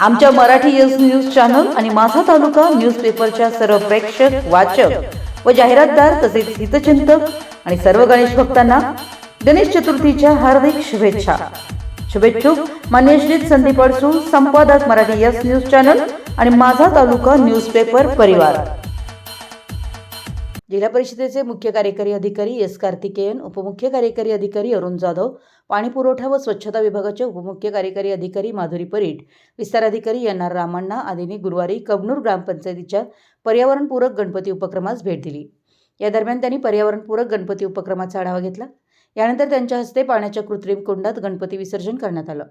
आमच्या Marathi yes news channel आणि माझा तालुका न्यूजपेपरच्या सर्व प्रेक्षक वाचक व जाहिरातदार तसेच हितचिंतक आणि सर्व गणेश भक्तांना गणेश चतुर्थीच्या हार्दिक शुभेच्छा. शुभेच्छुक मान्य श्री संदीप अडसूळ संपादक मराठी यस न्यूज चॅनल आणि माझा तालुका न्यूजपेपर परिवार. जिल्हा परिषदेचे मुख्य कार्यकारी अधिकारी एस कार्तिकेयन उपमुख्य कार्यकारी अधिकारी अरुण जाधव पाणीपुरवठा व स्वच्छता विभागाचे उपमुख्य कार्यकारी अधिकारी माधुरी परीट विस्तार अधिकारी एन आर रामण्णा आदींनी गुरुवारी कबनूर ग्रामपंचायतीच्या पर्यावरणपूरक गणपती उपक्रमास भेट दिली. या दरम्यान त्यांनी पर्यावरणपूरक गणपती उपक्रमाचा आढावा घेतला. यानंतर त्यांच्या हस्ते पाण्याच्या कृत्रिम कुंडात गणपती विसर्जन करण्यात आलं.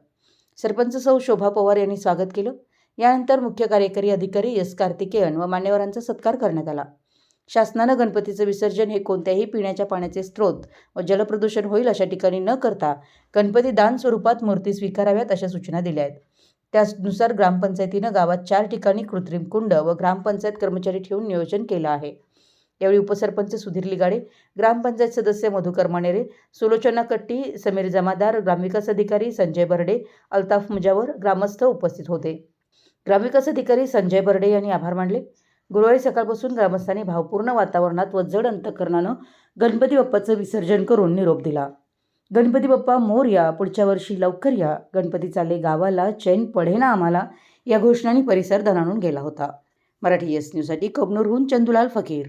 सरपंच सौ शोभा पवार यांनी स्वागत केलं. यानंतर मुख्य कार्यकारी अधिकारी एस कार्तिकेयन व मान्यवरांचा सत्कार करण्यात आला. शासनानं गणपतीचं विसर्जन हे कोणत्याही पिण्याच्या पाण्याचे स्रोत व जलप्रदूषण होईल अशा ठिकाणी न करता गणपती दान स्वरूपात मूर्ती स्वीकाराव्यात अशा सूचना दिल्या आहेत. त्यानुसार ग्रामपंचायतीनं गावात चार ठिकाणी कृत्रिम कुंड व ग्रामपंचायत कर्मचारी ठेवून नियोजन केलं आहे. यावेळी उपसरपंच सुधीर लिगाडे ग्रामपंचायत सदस्य मधुकर मानेरे सुलोचना कट्टी समीर जमादार ग्रामविकास अधिकारी संजय बर्डे अल्ताफ मुजावर ग्रामस्थ उपस्थित होते. ग्रामविकास अधिकारी संजय बर्डे यांनी आभार मानले. गुरुवारी सकाळपासून ग्रामस्थांनी भावपूर्ण वातावरणात व जड अंतकरणानं गणपती बाप्पाचं विसर्जन करून निरोप दिला. गणपती बाप्पा मोर या पुढच्या वर्षी लवकर या. गणपती चाले गावाला चैन पडे ना आम्हाला या घोषणांनी परिसर दणाणून गेला होता. मराठी एस न्यूजसाठी कबनूरहून चंदुलाल फकीर.